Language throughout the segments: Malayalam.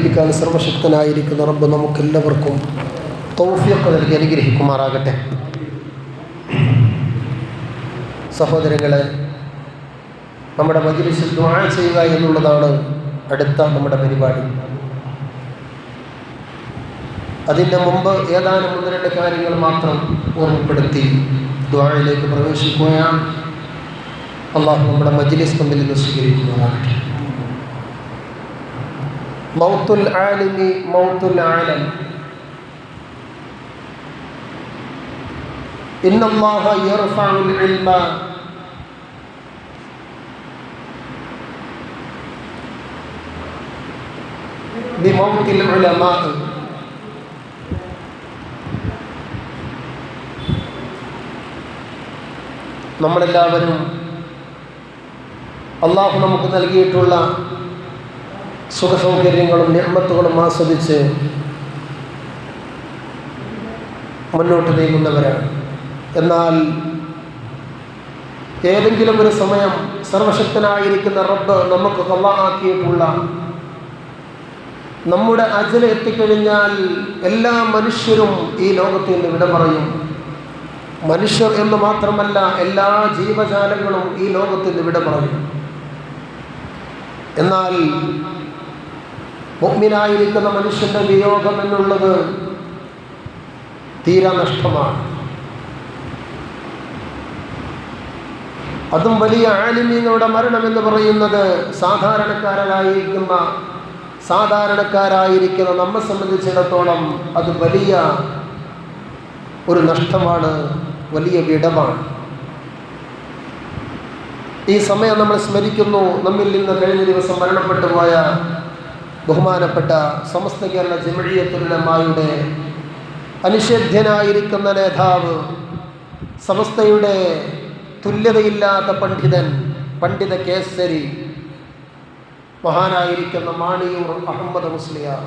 ിക്കാൻ സർവശക്തനായിരിക്കുന്ന റബ്ബ് നമുക്കെല്ലാവർക്കും തൗഫിയൊക്കെ നൽകി അനുഗ്രഹിക്കുമാറാകട്ടെ. സഹോദരങ്ങളെ നമ്മുടെ മജിലിസിൽ ദ്വാഴ ചെയ്യുക എന്നുള്ളതാണ് അടുത്ത നമ്മുടെ പരിപാടി. അതിന്റെ മുമ്പ് ഏതാനും ഒന്ന് രണ്ട് കാര്യങ്ങൾ മാത്രം ഓർമ്മപ്പെടുത്തി ദ്വാഴയിലേക്ക് പ്രവേശിക്കുകയാണ്. അള്ളാഹു നമ്മുടെ മജിലിസ് തമ്മിൽ നിന്ന് സ്വീകരിക്കുമാറാകട്ടെ. മൗത്തുൽ ആലിമി മൗത്തുൽ ആലം إن الله يرفع العلم بموت العلماء നമ്മളെല്ലാവരും അള്ളാഹു നമുക്ക് നൽകിയിട്ടുള്ള സുഖസൗകര്യങ്ങളും നിർമ്മത്തുകളും ആസ്വദിച്ച് മുന്നോട്ട് നീങ്ങുന്നവരാണ്. എന്നാൽ ഏതെങ്കിലും ഒരു സമയം സർവശക്തനായിരിക്കുന്ന റബ്ബ് നമുക്ക് കള്ളാക്കിയിട്ടുള്ള നമ്മുടെ അജല എത്തിക്കഴിഞ്ഞാൽ എല്ലാ മനുഷ്യരും ഈ ലോകത്ത് നിന്ന് വിട പറയും. മനുഷ്യർ എന്ന് മാത്രമല്ല എല്ലാ ജീവജാലങ്ങളും ഈ ലോകത്തിൽ നിന്ന് വിട പറയും. എന്നാൽ മുഗ്മിനായിരിക്കുന്ന മനുഷ്യന്റെ വിയോഗം എന്നുള്ളത് തീരാ നഷ്ടമാണ്. അതും വലിയ ആലിമീങ്ങളുടെ എന്ന് പറയുന്നത് സാധാരണക്കാരായിരിക്കുന്ന സാധാരണക്കാരായിരിക്കുന്ന നമ്മെ സംബന്ധിച്ചിടത്തോളം അത് വലിയ ഒരു നഷ്ടമാണ് വലിയ വിടവാണ്. ഈ സമയം നമ്മൾ സ്മരിക്കുന്നു നമ്മിൽ നിന്ന് കഴിഞ്ഞ ദിവസം മരണപ്പെട്ടു പോയ ബഹുമാനപ്പെട്ട സമസ്ത കേരള ജമിഴിയത്തുലമായുടെ അനിഷേധ്യനായിരിക്കുന്ന നേതാവ് സമസ്തയുടെ തുല്യതയില്ലാത്ത പണ്ഡിതൻ പണ്ഡിത കേസരി മഹാനായിരിക്കുന്ന മാണിയൂർ അഹമ്മദ് മുസ്ലിയാർ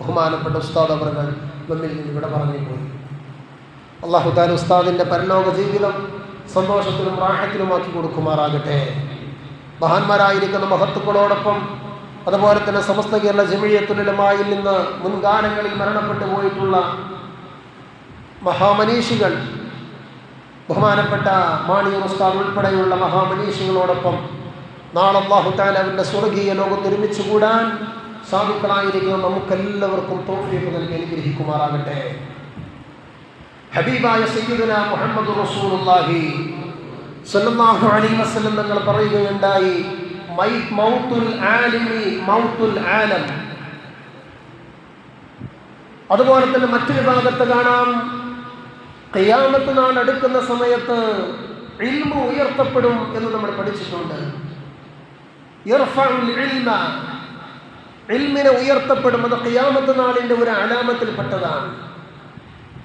ബഹുമാനപ്പെട്ട ഉസ്താദ് അവർകൾ നമ്മിൽ നിന്ന് ഇവിടെ പറഞ്ഞു പോയി. അള്ളാഹുദാൻ ഉസ്താദിന്റെ പരലോക ജീവിതം സന്തോഷത്തിലും റാഹത്തിലുമാക്കി കൊടുക്കുമാറാകട്ടെ. മഹാന്മാരായിരിക്കുന്ന മഹത്തുക്കളോടൊപ്പം അതുപോലെ തന്നെ സമസ്ത കേരള ജമിയത്തുലമായിൽ നിന്ന് മുൻകാലങ്ങളിൽ മരണപ്പെട്ടു പോയിട്ടുള്ള മഹാമനീഷികൾ ബഹുമാനപ്പെട്ട മാണിയൂർ ഉസ്താദ് ഉൾപ്പെടെയുള്ള മഹാമനീഷികളോടൊപ്പം നാളെ അള്ളാഹുത്താൻ അവന്റെ സ്വർഗീയ ലോകത്ത് ഒരുമിച്ച് കൂടാൻ സാധുക്കളായിരിക്കുന്ന നമുക്കെല്ലാവർക്കും തോഫിയൊക്കെ നൽകി അനുഗ്രഹിക്കുമാറാകട്ടെ. ഹബീബായ സയ്യിദുന മുഹമ്മദ് റസൂലുള്ളാഹി സല്ലല്ലാഹു അലൈഹി വസല്ലം തങ്ങൾ പറയുകയുണ്ടായി ആലം. അതുപോലെ തന്നെ മറ്റൊരു ഭാഗത്ത് കാണാം. കയ്യാമത്ത് നാൾ എടുക്കുന്ന സമയത്ത് ഇൽമ ഉയർത്തപ്പെടും എന്ന് നമ്മൾ പഠിച്ചിട്ടുണ്ട്. ഇൽമിനെ ഉയർത്തപ്പെടും അത് കയ്യാമത്ത് നാളിന്റെ ഒരു അലാമത്തിൽപ്പെട്ടതാണ്.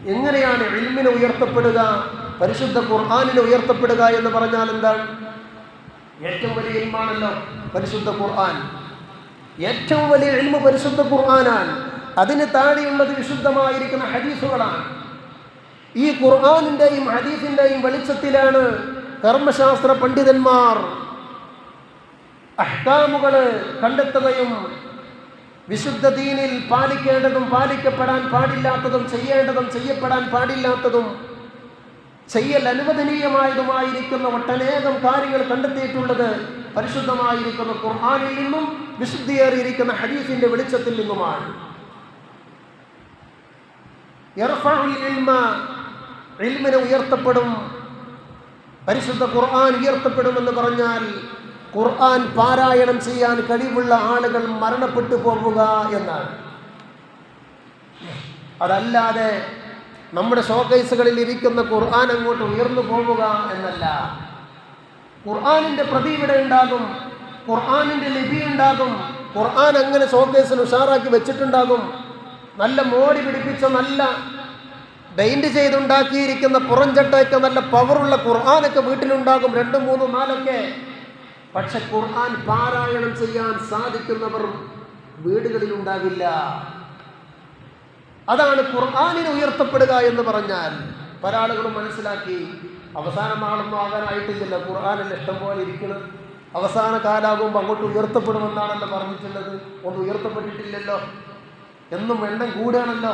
എങ്ങനെയാണ് ഇൽമിനെ ഉയർത്തപ്പെടുക? പരിശുദ്ധ ഖുർആാനിനെ ഉയർത്തപ്പെടുക എന്ന് പറഞ്ഞാൽ എന്താണ്? ഏറ്റവും വലിയ ഇൽമാണല്ലോ? പരിശുദ്ധ ഖുർആൻ. ഏറ്റവും വലിയ ഇൽമ പരിശുദ്ധ ഖുർആനാണ്. അതിന് താഴെയുള്ളത് വിശുദ്ധമായിരിക്കുന്ന ഹദീസുകളാണ്. ഈ ഖുർആാനിന്റെയും ഹദീസിന്റെയും വെളിച്ചത്തിലാണ് കർമ്മശാസ്ത്ര പണ്ഡിതന്മാർ അഹ്കാമുകൾ കണ്ടെത്തുകയും വിശുദ്ധ ദീനിൽ പാലിക്കേണ്ടതും പാലിക്കപ്പെടാൻ പാടില്ലാത്തതും ചെയ്യേണ്ടതും ചെയ്യപ്പെടാൻ പാടില്ലാത്തതും ചെയ്യൽ അനുവദനീയമായതുമായിരിക്കുന്ന ഒട്ടനേകം കാര്യങ്ങൾ കണ്ടെത്തിയിട്ടുള്ളത് പരിശുദ്ധമായിരിക്കുന്ന ഖുർആാനിൽ നിന്നും വിശുദ്ധിയേറിയിരിക്കുന്ന ഹദീസിന്റെ വെളിച്ചത്തിൽ നിന്നുമാണ്. ഉയർത്തപ്പെടും. പരിശുദ്ധ ഖുർആൻ ഉയർത്തപ്പെടുമെന്ന് പറഞ്ഞാൽ ഖുർആൻ പാരായണം ചെയ്യാൻ കഴിവുള്ള ആളുകൾ മരണപ്പെട്ടു പോവുക എന്നാണ്. അതല്ലാതെ നമ്മുടെ ഷോക്കേസുകളിൽ ഇരിക്കുന്ന ഖുർആൻ അങ്ങോട്ട് ഉയർന്നു പോവുക എന്നല്ല. ഖുർആാനിന്റെ പ്രതി ഇവിടെ ഉണ്ടാകും ഖുർആാനിന്റെ ലിപി ഉണ്ടാകും ഖുർആൻ അങ്ങനെ ഷോക്കേസിന് ഉഷാറാക്കി വെച്ചിട്ടുണ്ടാകും. നല്ല മോടി പിടിപ്പിച്ച നല്ല പെയിന്റ് ചെയ്തുണ്ടാക്കിയിരിക്കുന്ന പുറഞ്ചട്ടയൊക്കെ നല്ല പവറുള്ള ഖുർആാനൊക്കെ വീട്ടിലുണ്ടാകും രണ്ടും മൂന്നും നാലൊക്കെ. പക്ഷെ ഖുർആൻ പാരായണം ചെയ്യാൻ സാധിക്കുന്നവർ വീടുകളിൽ ഉണ്ടാകില്ല അതാണ് ഖുർആാനിന് ഉയർത്തപ്പെടുക എന്ന് പറഞ്ഞാൽ പല ആളുകളും മനസ്സിലാക്കി അവസാനം നാളൊന്നും ആകാനായിട്ടില്ല ഖുർആാനിൽ ഇഷ്ടം പോലെ ഇരിക്കണം അവസാന കാലാകുമ്പോൾ അങ്ങോട്ട് ഉയർത്തപ്പെടുമെന്നാണല്ലോ പറഞ്ഞിട്ടുള്ളത്. ഒന്ന് ഉയർത്തപ്പെട്ടിട്ടില്ലല്ലോ. എന്നും എണ്ണം കൂടുകയാണല്ലോ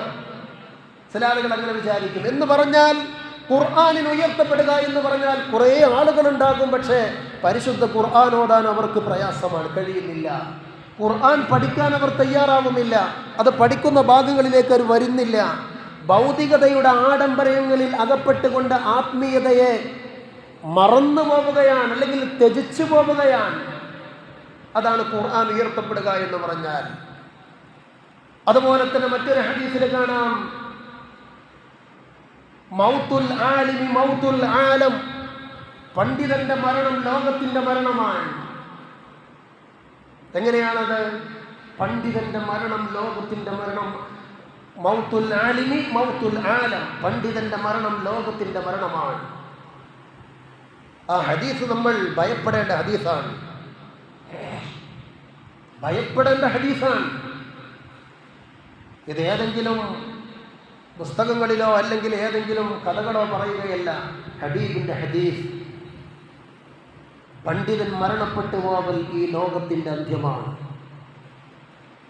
ചില ആളുകൾ അങ്ങനെ വിചാരിക്കും. എന്ന് പറഞ്ഞാൽ ഖുർആാനിന് ഉയർത്തപ്പെടുക എന്ന് പറഞ്ഞാൽ കുറേ ആളുകൾ ഉണ്ടാകും പക്ഷേ പരിശുദ്ധ ഖുർആൻ ഓടാൻ അവർക്ക് പ്രയാസമാണ്. കഴിയുന്നില്ല. ഖുർആൻ പഠിക്കാൻ അവർ തയ്യാറാവുന്നില്ല. അത് പഠിക്കുന്ന ഭാഗങ്ങളിലേക്ക് അവർ വരുന്നില്ല. ഭൗതികതയുടെ ആഡംബരങ്ങളിൽ അകപ്പെട്ടുകൊണ്ട് ആത്മീയതയെ മറന്നു പോവുകയാണ് അല്ലെങ്കിൽ ത്യജിച്ചു പോവുകയാണ്. അതാണ് ഖുർആൻ ഉയർത്തപ്പെടുക എന്ന് പറഞ്ഞാൽ. അതുപോലെ തന്നെ മറ്റൊരു ഹദീസിൽ കാണാം. മൗത്തുൽ ആലിമി മൗത്തുൽ ആലം. പണ്ഡിതന്റെ മരണം ലോകത്തിന്റെ മരണമാണ്. എങ്ങനെയാണത്? പണ്ഡിതന്റെ മരണം ലോകത്തിന്റെ മരണം. മൗത്തുൽ ആലിമി മൗത്തുൽ ആലം. പണ്ഡിതന്റെ മരണം ലോകത്തിന്റെ മരണമാണ്. ആ ഹദീസ് നമ്മൾ ഭയപ്പെടേണ്ട ഹദീസാണ്. ഭയപ്പെടേണ്ട ഹദീസാണ്. ഇത് ഏതെങ്കിലും പുസ്തകങ്ങളിലോ അല്ലെങ്കിൽ ഏതെങ്കിലും കഥകളോ പറയുകയല്ല. ഹബീബിന്റെ ഹദീസ്. പണ്ഡിതൻ മരണപ്പെട്ടു പോവൽ ഈ ലോകത്തിന്റെ അന്ത്യമാണ്.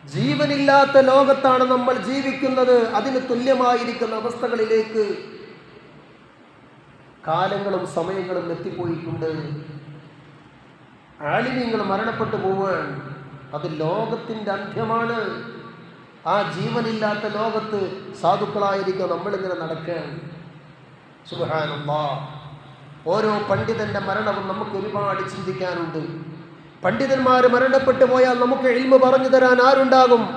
ജീവനില്ലാത്ത ലോകത്താണ് നമ്മൾ ജീവിക്കുന്നത്. അതിന് തുല്യമായിരിക്കുന്ന അവസ്ഥകളിലേക്ക് കാലങ്ങളും സമയങ്ങളും എത്തിപ്പോയിട്ടുണ്ട്. ആലിമ്യങ്ങൾ മരണപ്പെട്ടു പോവാൻ അത് ലോകത്തിന്റെ അന്ത്യമാണ്. ആ ജീവനില്ലാത്ത ലോകത്ത് സാധുക്കളായിരിക്കും നമ്മളിങ്ങനെ നടക്കാൻ സുബഹാനല്ലാ ഓരോ പണ്ഡിതന്റെ മരണവും നമുക്ക് ഒരുപാട് ചിന്തിക്കാനുണ്ട്. പണ്ഡിതന്മാർ മരണപ്പെട്ടു പോയാൽ നമുക്ക് എൽമ പറഞ്ഞു തരാൻ ആരുണ്ടാകും?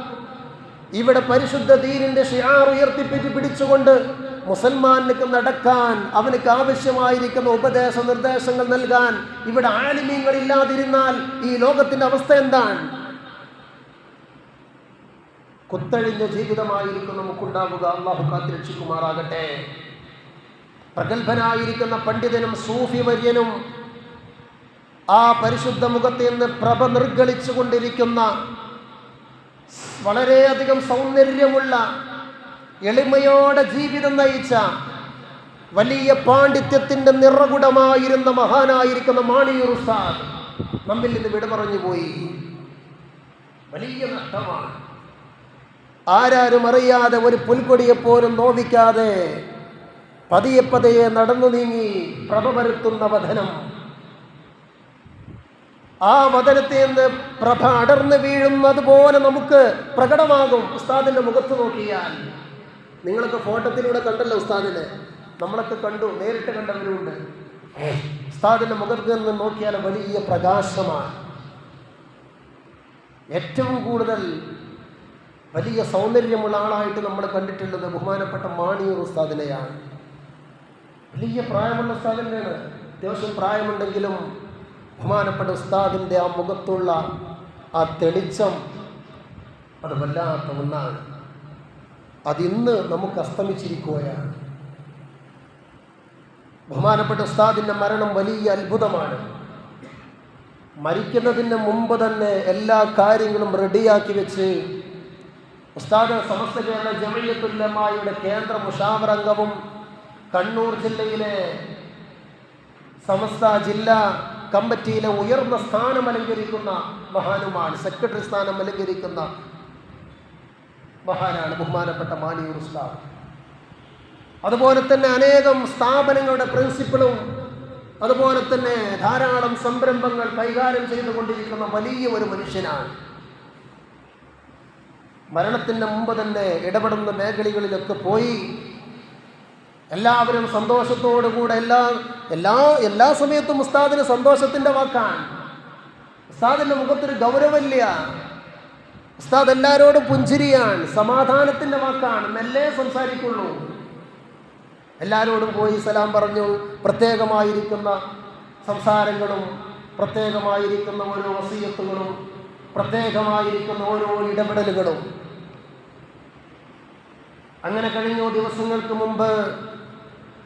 ഇവിടെ പരിശുദ്ധ ദീനിന്റെ ഷിയാർ ഉയർത്തിപ്പിറ്റി പിടിച്ചുകൊണ്ട് മുസൽമാനിക്ക് നടക്കാൻ അവനക്ക് ആവശ്യമായിരിക്കുന്ന ഉപദേശ നിർദ്ദേശങ്ങൾ നൽകാൻ ഇവിടെ ആലിമ്യങ്ങൾ ഇല്ലാതിരുന്നാൽ ഈ ലോകത്തിന്റെ അവസ്ഥ എന്താണ്? കുത്തഴിഞ്ഞ ജീവിതമായിരിക്കും നമുക്കുണ്ടാവുക. അള്ളാഹു കാത്തിരക്ഷിക്കുമാറാകട്ടെ. പ്രഗത്ഭനായിരിക്കുന്ന പണ്ഡിതനും സൂഫി വര്യനും ആ പരിശുദ്ധ മുഖത്ത് നിന്ന് പ്രഭ നിർഗളിച്ചു കൊണ്ടിരിക്കുന്ന വളരെയധികം സൗന്ദര്യമുള്ള എളിമയോടെ ജീവിതം നയിച്ച വലിയ പാണ്ഡിത്യത്തിന്റെ നിറകുടമായിരുന്ന മഹാനായിരിക്കുന്ന മാണിയൂർ ഉസ്താദ് നമ്മിൽ നിന്ന് വിട പറഞ്ഞു പോയി. വലിയ നഷ്ടമാണ്. ആരാരും അറിയാതെ ഒരു പുൽക്കൊടിയെപ്പോലും നോവിക്കാതെ പതിയെ പതിയെ നടന്നു നീങ്ങി പ്രഭ വരുത്തുന്ന വധനം. ആ വധനത്തിൽ നിന്ന് പ്രഭ അടർന്ന് വീഴുന്നത് പോലെ നമുക്ക് പ്രകടമാകും ഉസ്താദിന്റെ മുഖത്ത് നോക്കിയാൽ. നിങ്ങളൊക്കെ ഫോട്ടത്തിലൂടെ കണ്ടല്ലോ ഉസ്താദിനെ? നമ്മളൊക്കെ കണ്ടു നേരിട്ട് കണ്ടവരുണ്ട്. ഉസ്താദിന്റെ മുഖത്ത് നിന്ന് നോക്കിയാൽ വലിയ പ്രകാശമാണ്. ഏറ്റവും കൂടുതൽ വലിയ സൗന്ദര്യമുള്ള ആളായിട്ട് നമ്മൾ കണ്ടിട്ടുള്ളത് ബഹുമാനപ്പെട്ട മാണിയൂർ ഉസ്താദിനെയാണ്. വലിയ പ്രായമുള്ള ഉസ്താദിന്റെയാണ് അത്യാവശ്യം പ്രായമുണ്ടെങ്കിലും ബഹുമാനപ്പെട്ട ഉസ്താദിന്റെ ആ മുഖത്തുള്ള ആ തെളിച്ചം അത് വല്ലാത്ത ഒന്നാണ്. അതിന്ന് നമുക്ക് അസ്തമിച്ചിരിക്കുകയാണ്. ബഹുമാനപ്പെട്ട ഉസ്താദിന്റെ മരണം വലിയ അത്ഭുതമാണ്. മരിക്കുന്നതിന് മുമ്പ് തന്നെ എല്ലാ കാര്യങ്ങളും റെഡിയാക്കി വെച്ച് ഉസ്താദ് സമസ്ത കേരള ജമയത്തുല്ലമായുടെ കേന്ദ്ര മുഷാവർ അംഗവും കണ്ണൂർ ജില്ലയിലെ സമസ്ത ജില്ലാ കമ്മിറ്റിയിലെ ഉയർന്ന സ്ഥാനം അലങ്കരിക്കുന്ന മഹാനുമാണ് സെക്രട്ടറി സ്ഥാനം അലങ്കരിക്കുന്ന മഹാനാണ് ബഹുമാനപ്പെട്ട മാണിയൂർ ഉസ്താദ്. അതുപോലെ തന്നെ അനേകം സ്ഥാപനങ്ങളുടെ പ്രിൻസിപ്പളും അതുപോലെ തന്നെ ധാരാളം സംരംഭങ്ങൾ കൈകാര്യം ചെയ്തുകൊണ്ടിരിക്കുന്ന വലിയ ഒരു മനുഷ്യനാണ്. മരണത്തിന്റെ മുമ്പ് തന്നെ ഇടപെടുന്ന മേഖലകളിലൊക്കെ പോയി എല്ലാവരും സന്തോഷത്തോടുകൂടെ എല്ലാ എല്ലാ എല്ലാ സമയത്തും ഉസ്താദിന് സന്തോഷത്തിന്റെ വാക്കാണ്. ഉസ്താദിന്റെ മുഖത്തൊരു ഗൗരവമില്ല. ഉസ്താദ് എല്ലാവരോടും പുഞ്ചിരിയാണ്. സമാധാനത്തിന്റെ വാക്കാണ്. മെല്ലെ സംസാരിക്കുള്ളൂ. എല്ലാവരോടും പോയി സലാം പറഞ്ഞു. പ്രത്യേകമായിരിക്കുന്ന സംസാരങ്ങളും പ്രത്യേകമായിരിക്കുന്ന ഓരോ വസീയത്തുകളും പ്രത്യേകമായിരിക്കുന്ന ഓരോ ഇടപെടലുകളും. അങ്ങനെ കഴിഞ്ഞു ദിവസങ്ങൾക്ക് മുമ്പ്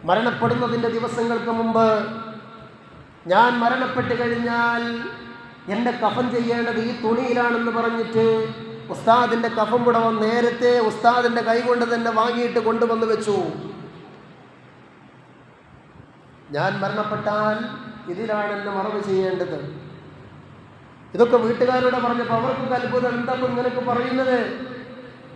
മരണപ്പെടുന്നതിന്റെ ദിവസങ്ങൾക്ക് മുമ്പ് ഞാൻ മരണപ്പെട്ട് കഴിഞ്ഞാൽ എന്റെ കഫൻ ചെയ്യേണ്ടത് ഈ തുണിയിലാണെന്ന് പറഞ്ഞിട്ട് ഉസ്താദിന്റെ കഫം പുടവം നേരത്തെ ഉസ്താദിന്റെ കൈകൊണ്ട് തന്നെ വാങ്ങിയിട്ട് കൊണ്ടുവന്ന് വെച്ചു. ഞാൻ മരണപ്പെട്ടാൽ ഇതിലാണ് എന്നെ മറവ് ചെയ്യേണ്ടത്. ഇതൊക്കെ വീട്ടുകാരോട് പറഞ്ഞപ്പോൾ അവർക്കൊക്കെ അത്ഭുതം. എന്താ നിനക്ക് പറയുന്നത്?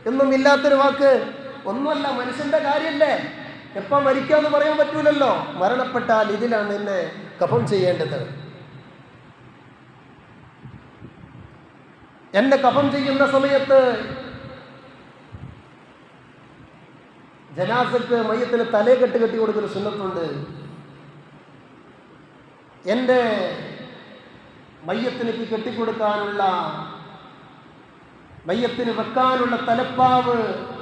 എന്നും ഇല്ലാത്തൊരു വാക്ക്. ഒന്നുമല്ല മനുഷ്യന്റെ കാര്യമല്ലേ? എപ്പോൾ മരിക്കാന്ന് പറയാൻ പറ്റൂലല്ലോ. മരണപ്പെട്ടാൽ ഇതിലാണ് എന്നെ കഫം ചെയ്യേണ്ടത്. എന്നെ കഫം ചെയ്യുന്ന സമയത്ത് ജനാസക്ക് മയ്യത്തിന് തലേ കെട്ട് കെട്ടി കൊടുക്കുന്ന സുന്നത്തുണ്ട്. എന്റെ മയ്യത്തിനേക്ക് കെട്ടിക്കൊടുക്കാനുള്ള മയ്യത്തിന് വെക്കാനുള്ള തലപ്പാവ്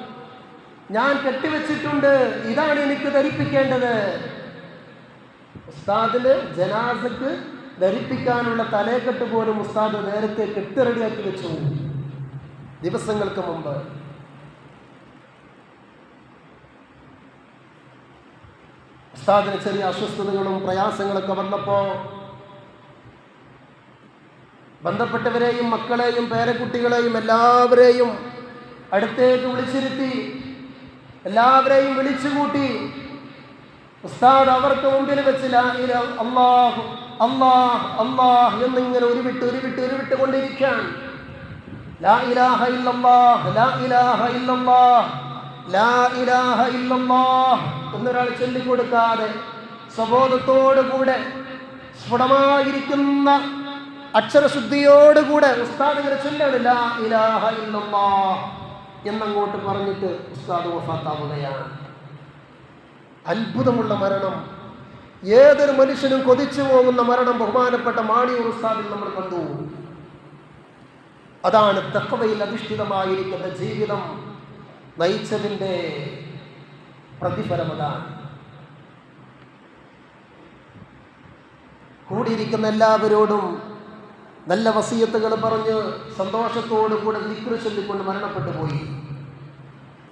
ഞാൻ കെട്ടിവെച്ചിട്ടുണ്ട്. ഇതാണ് എനിക്ക് ധരിപ്പിക്കേണ്ടത്. ഉസ്താദിന് ജനാസക്ക് ധരിപ്പിക്കാനുള്ള തലേക്കെട്ട് പോലും ഉസ്താദ് നേരത്തെ കെട്ട് റെഡിയാക്കി വെച്ചു. ദിവസങ്ങൾക്ക് മുമ്പ്. ഉസ്താദിന് ചെറിയ അസ്വസ്ഥതകളും പ്രയാസങ്ങളൊക്കെ വന്നപ്പോൾ ബന്ധപ്പെട്ടവരെയും മക്കളെയും പേരക്കുട്ടികളെയും എല്ലാവരെയും അടുത്തേക്ക് വിളിച്ചിരുത്തി. എല്ലാവരെയും വിളിച്ചുകൂട്ടി. ഉസ്താദ് അവർക്ക് മുമ്പിൽ വെച്ച് അല്ലാഹു അല്ലാഹ് അല്ലാഹ് എന്നിങ്ങനെ ഉരുവിട്ട് ഉരുവിട്ട് ഉരുവിട്ട് കൊണ്ടിരിക്കാൻ ലാ ഇലാഹ ഇല്ലല്ലാഹ് ലാ ഇലാഹ ഇല്ലല്ലാഹ് ലാ ഇലാഹ ഇല്ലല്ലാഹ് എന്നൊരാൾ ചൊല്ലിക്കൊടുക്കാതെ സ്വബോധത്തോടുകൂടെ സ്ഫുടമായിരിക്കുന്ന അക്ഷരശുദ്ധിയോടുകൂടെ ഉസ്താദ് ഇങ്ങനെ ചൊല്ലാണ് ലാ ഇലാഹ ഇല്ലല്ലാഹ്. എന്നങ്ങോട്ട് പറഞ്ഞിട്ട് ഉസ്താദ് വഫാത്താവുകയാണ്. അത്ഭുതമുള്ള മരണം. ഏതൊരു മനുഷ്യനും കൊതിച്ചു പോകുന്ന മരണം ബഹുമാനപ്പെട്ട മാണിയൂർ ഉസ്താദിൽ നമ്മൾ കണ്ടു. അതാണ് തക്കവയിൽ അധിഷ്ഠിതമായിരിക്കുന്ന ജീവിതം. നയിച്ചതിന്റെ പ്രതിഫലം അതാണ്. കൂടിയിരിക്കുന്ന എല്ലാവരോടും നല്ല വസീയത്തുകൾ പറഞ്ഞ് സന്തോഷത്തോടു കൂടെ ദിക്റ് ചൊല്ലിക്കൊണ്ട് മരണപ്പെട്ടു പോയി.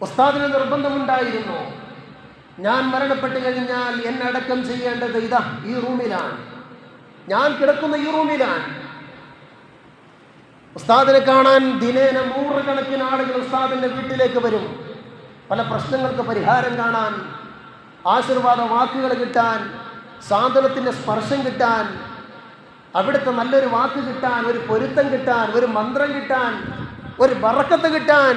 ഉസ്താദിന് നിർബന്ധമുണ്ടായിരുന്നു. ഞാൻ മരണപ്പെട്ടു കഴിഞ്ഞാൽ എന്നെ അടക്കം ചെയ്യേണ്ടത് ഇതാ ഈ റൂമിലാണ്. ഞാൻ കിടക്കുന്ന ഈ റൂമിലാണ്. ഉസ്താദിനെ കാണാൻ ദിനേന നൂറുകണക്കിന് ആളുകൾ ഉസ്താദിന്റെ വീട്ടിലേക്ക് വരും. പല പ്രശ്നങ്ങൾക്ക് പരിഹാരം കാണാൻ ആശീർവാദ വാക്കുകൾ കിട്ടാൻ സാന്ത്വനത്തിന്റെ സ്പർശം കിട്ടാൻ അവിടുത്തെ നല്ലൊരു വാക്ക് കിട്ടാൻ ഒരു പൊരുത്തം കിട്ടാൻ ഒരു മന്ത്രം കിട്ടാൻ ഒരു ബറക്കത്ത് കിട്ടാൻ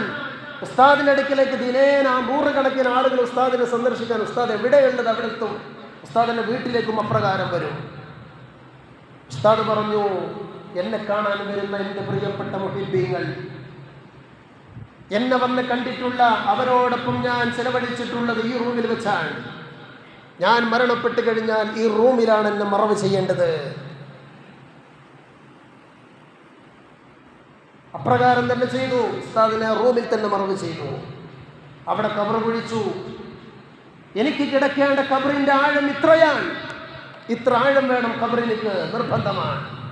ഉസ്താദിന്റെ അടുക്കിലേക്ക് ദിനേന നൂറുകണക്കിന് ആളുകൾ ഉസ്താദിനെ സന്ദർശിക്കാൻ ഉസ്താദ് എവിടെയുള്ളത് അവിടെ എത്തും ഉസ്താദിന്റെ വീട്ടിലേക്കും അപ്രകാരം വരും. ഉസ്താദ് പറഞ്ഞു എന്നെ കാണാൻ വരുന്ന എന്റെ പ്രിയപ്പെട്ട മുഹിബീങ്ങൾ. എന്നെ വന്ന് കണ്ടിട്ടുള്ള അവരോടൊപ്പം ഞാൻ ചെലവഴിച്ചിട്ടുള്ളത് ഈ റൂമിൽ വെച്ചാണ്. ഞാൻ മരണപ്പെട്ട് കഴിഞ്ഞാൽ ഈ റൂമിലാണ് എന്നെ മറവ് ചെയ്യേണ്ടത്. അപ്രകാരം തന്നെ ചെയ്തു. ഉസ്താദിനെ റൂമിൽ തന്നെ മറവ് ചെയ്തു. അവിടെ കബർ കുഴിച്ചു എനിക്ക് കിടക്കേണ്ട കബറിന്റെ ആഴം ഇത്രയാണ്. ഇത്ര ആഴം വേണം കബറിലേക്ക് നിർബന്ധമാണ്.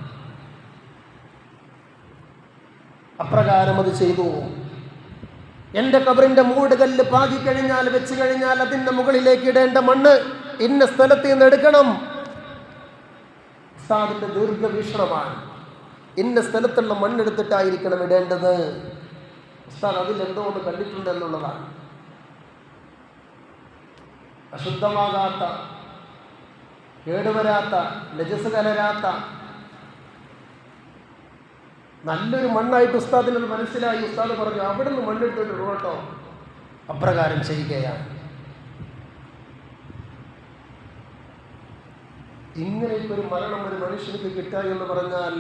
അപ്രകാരം അത് ചെയ്തു. എന്റെ കബറിന്റെ മൂടുകല്ല് പാകിക്കഴിഞ്ഞാൽ വെച്ച് കഴിഞ്ഞാൽ അതിന്റെ മുകളിലേക്ക് ഇടേണ്ട മണ്ണ് ഇന്ന സ്ഥലത്ത് നിന്ന് എടുക്കണം. ഉസ്താദിന്റെ ദീർഘവീക്ഷണമാണ്. ഇന്ന സ്ഥലത്തുള്ള മണ്ണെടുത്തിട്ടായിരിക്കണം ഇടേണ്ടത്. ഉസ്താദ് അതിൽ എന്തോ ഒന്ന് കണ്ടിട്ടുണ്ട് എന്നുള്ളതാണ് അശുദ്ധമാകാത്ത കേടുവരാത്ത ലജസ് കലരാത്ത നല്ലൊരു മണ്ണായിട്ട് ഉസ്താദിന് അത് മനസ്സിലായി. ഉസ്താദ് പറഞ്ഞു അവിടെ നിന്ന് മണ്ണെടുത്തിട്ട് കേട്ടോ. അപ്രകാരം ചെയ്യുകയാണ്. ഇങ്ങനെയൊക്കെ ഒരു മരണം ഒരു മനുഷ്യർക്ക് കിട്ടുക എന്ന് പറഞ്ഞാൽ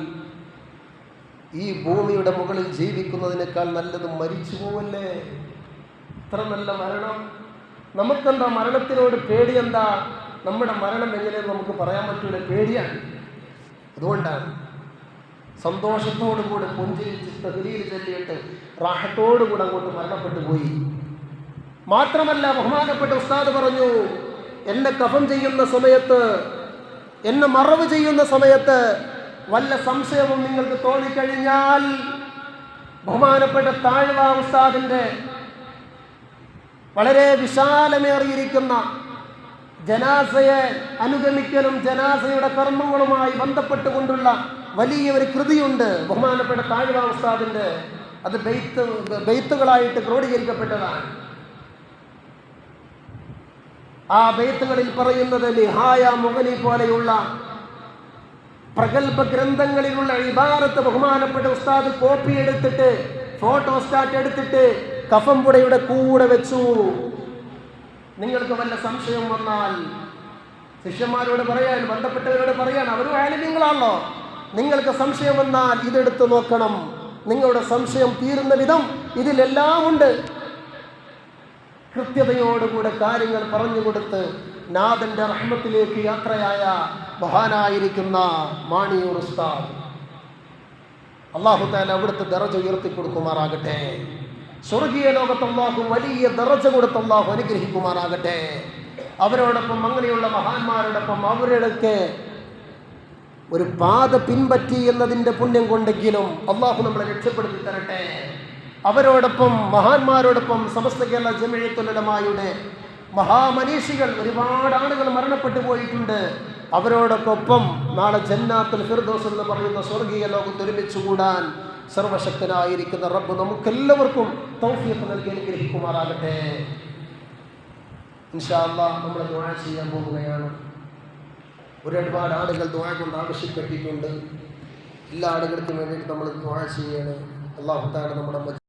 ഈ ഭൂമിയുടെ മുകളിൽ ജീവിക്കുന്നതിനേക്കാൾ നല്ലത് മരിച്ചു പോവല്ലേ? ഇത്ര നല്ല മരണം. നമുക്കെന്താ മരണത്തിനോട് പേടി? എന്താ? നമ്മുടെ മരണം എങ്ങനെയെന്ന് നമുക്ക് പറയാൻ പറ്റൂല. പേടിയാണ്. അതുകൊണ്ടാണ് സന്തോഷത്തോടുകൂടി പുഞ്ചിരിച്ച് തകലിയിൽ ചെല്ലിയിട്ട് റാഹത്തോടുകൂടെ അങ്ങോട്ട് മരണപ്പെട്ടു പോയി. മാത്രമല്ല ബഹുമാനപ്പെട്ട ഉസ്താദ് പറഞ്ഞു എന്നെ കഫം ചെയ്യുന്ന സമയത്ത് എന്നെ മറവ് ചെയ്യുന്ന സമയത്ത് വല്ല സംശയവും നിങ്ങൾക്ക് തോന്നിക്കഴിഞ്ഞാൽ ബഹുമാനപ്പെട്ട താഴ്വ വളരെ വിശാലമേറിയിരിക്കുന്ന ജനാസയെ അനുഗമിക്കലും ജനാസയുടെ കർമ്മങ്ങളുമായി ബന്ധപ്പെട്ടുകൊണ്ടുള്ള വലിയ ഒരു കൃതിയുണ്ട് ബഹുമാനപ്പെട്ട താഴ്വ അത് ബെയ്ത്ത് ബെയ്ത്തുകളായിട്ട് ക്രോഡീകരിക്കപ്പെട്ടതാണ്. ആ ബെയ്ത്തുകളിൽ പറയുന്നത് ലിഹായ മുഗനി പോലെയുള്ള പ്രഗത്ഭ ഗ്രന്ഥങ്ങളിലുള്ള ഇബാറത്ത് ബഹുമാനപ്പെട്ട ഉസ്താദ് കോപ്പി എടുത്തിട്ട് ഫോട്ടോ സ്റ്റാറ്റ് എടുത്തിട്ട് കഫംപുടയുടെ കൂടെ വെച്ചു. നിങ്ങൾക്ക് വല്ല സംശയം വന്നാൽ ശിഷ്യന്മാരോട് പറയാൻ ബന്ധപ്പെട്ടവരോട് പറയാൻ അവരും ആലിംഗങ്ങളാണല്ലോ നിങ്ങൾക്ക് സംശയം വന്നാൽ ഇതെടുത്ത് നോക്കണം. നിങ്ങളുടെ സംശയം തീരുന്ന വിധം ഇതിലെല്ലാം ഉണ്ട്. കൃത്യതയോടുകൂടെ കാര്യങ്ങൾ പറഞ്ഞു കൊടുത്ത് നാഥന്റെ റഹ്മത്തിലേക്ക് യാത്രയായ മഹാനായിരിക്കുന്ന മാണിയൂർ ഉസ്താദ്. അള്ളാഹു താല അവിടുത്തെ ദറജ ഉയർത്തി കൊടുക്കുമാറാകട്ടെ. സ്വർഗീയ ലോകത്ത് അള്ളാഹു വലിയ ദറജ കൊടുത്ത് അള്ളാഹു അനുഗ്രഹിക്കുമാറാകട്ടെ. അവരോടൊപ്പം അങ്ങനെയുള്ള മഹാന്മാരോടൊപ്പം അവരുടെ ഒരു പാത പിൻപറ്റി എന്നതിന്റെ പുണ്യം കൊണ്ടെങ്കിലും അള്ളാഹു നമ്മളെ രക്ഷപ്പെടുത്തി തരട്ടെ. അവരോടൊപ്പം മഹാന്മാരോടൊപ്പം സമസ്ത കേരള ജമിഴത്തുലമായുടെ മഹാമനീഷികൾ ഒരുപാട് ആളുകൾ മരണപ്പെട്ടു പോയിട്ടുണ്ട്. അവരോടൊപ്പം നാളെ ജന്നാത്തുൽ ഫിർദോസ് എന്ന് പറയുന്ന സ്വർഗീയ ലോകത്ത് ഒരുമിച്ച് കൂടാൻ സർവശക്തനായിരിക്കുന്ന റബ്ബ് നമുക്കെല്ലാവർക്കും തൗഫീഖ് നൽകി അനുഗ്രഹിക്കുമാറാകട്ടെ. നമ്മൾ ദുആ ചെയ്യാൻ പോവുകയാണ്. ഒരുപാട് ആളുകൾ ദുആ കൊണ്ട് ആവശ്യപ്പെട്ടിട്ടുണ്ട്. എല്ലാ ആളുകൾക്കും വേണ്ടിയിട്ട് നമ്മൾ ദുആ ചെയ്യണം. അള്ളാഹു നമ്മുടെ